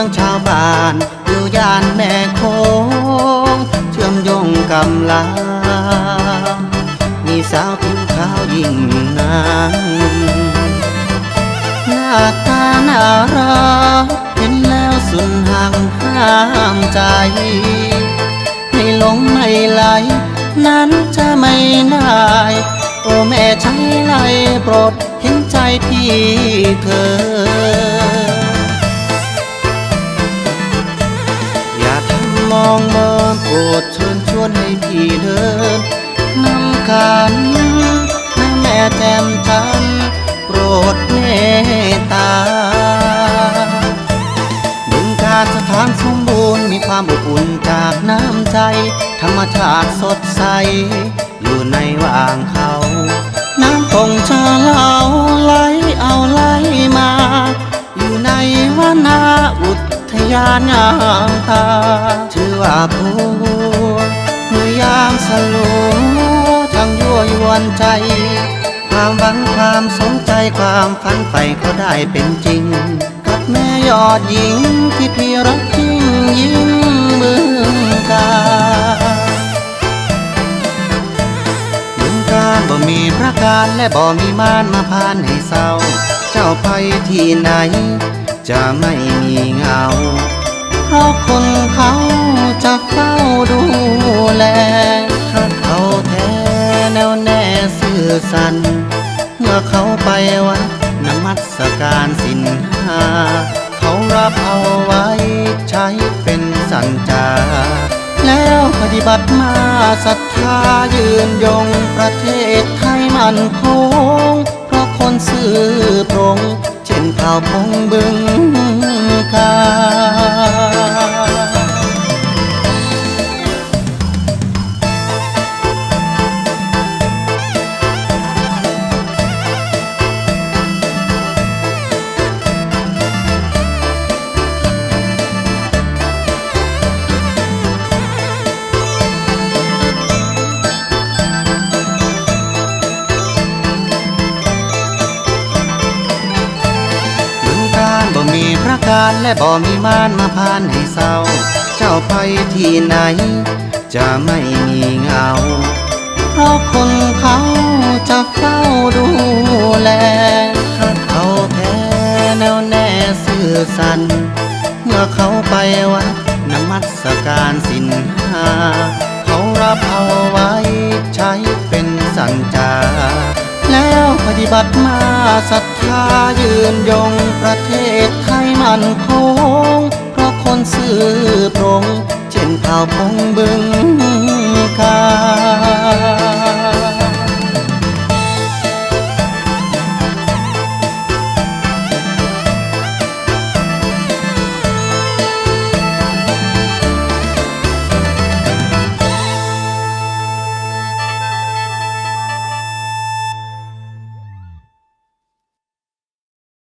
องชาวบ้าน อยู่ย่านแม่โคงเชื่อมโยงกำลามีสาวผิวขาวยิ่งงามหน้าตาน่ารักเห็นแล้วสุนหังห้ามใจไม่หลงไม่ไหล นั้นจะไม่น่ายโอ้แม่ใช้ไหลโปรดเห็นใจพี่เธอ มองเมินโปรดเชิญชวนให้พี่เดินนำกันนะแม่แจ่มจันโปรดเมตตาบึงการสถานสมบูรณ์มีความอบอุ่นจากน้ำใจ ธรรมชาติสดใส อยู่ในว่างเขา น้ำคงชะเลาไหลเอาไหลมา อยู่ในวนาอุทยานงามตา ชื่อว่าภูเมื่อยามสลัวทั้งยั่วยวนใจ ความหวังความสนใจความฝันใฝ่เขาได้เป็นจริง กับแม่ยอดหญิงที่พี่รักยิ่งยิ่งเมืองกาเมืองการบ่มีพระการและบ่มีมารมาพานให้เศร้า เจ้าไปที่ไหน จะไม่มีเงา เพราะคนเขา จะเฝ้าดูแลถ้าเขาแท้แน่วแน่ซื่อสันเมื่อเขาไปวัดนมัสการสินหาเขารับเอาไว้ใช้เป็นสัญจา แล้วปฏิบัติมาศรัทธายืนยงประเทศไทยมันคง เพราะคนซื่อตรง เช่นเผ่าพงบึงารและบ่มีมารมาพานให้เศร้า เจ้าไปที่ไหน จะไม่มีเงา เพราะคนเขาจะเฝ้าดูแลถ้าเขาแท้แน่วแน่ซื่อสันเมื่อเขาไปวัดนมัสการสินห้าเขารับเอาไว้ใช้เป็นสัญจา แล้วปฏิบัติมาศรัทธายืนยงประเทศไทยมันคง เพราะคนซื่อตรง เช่นเผ่าพงบึง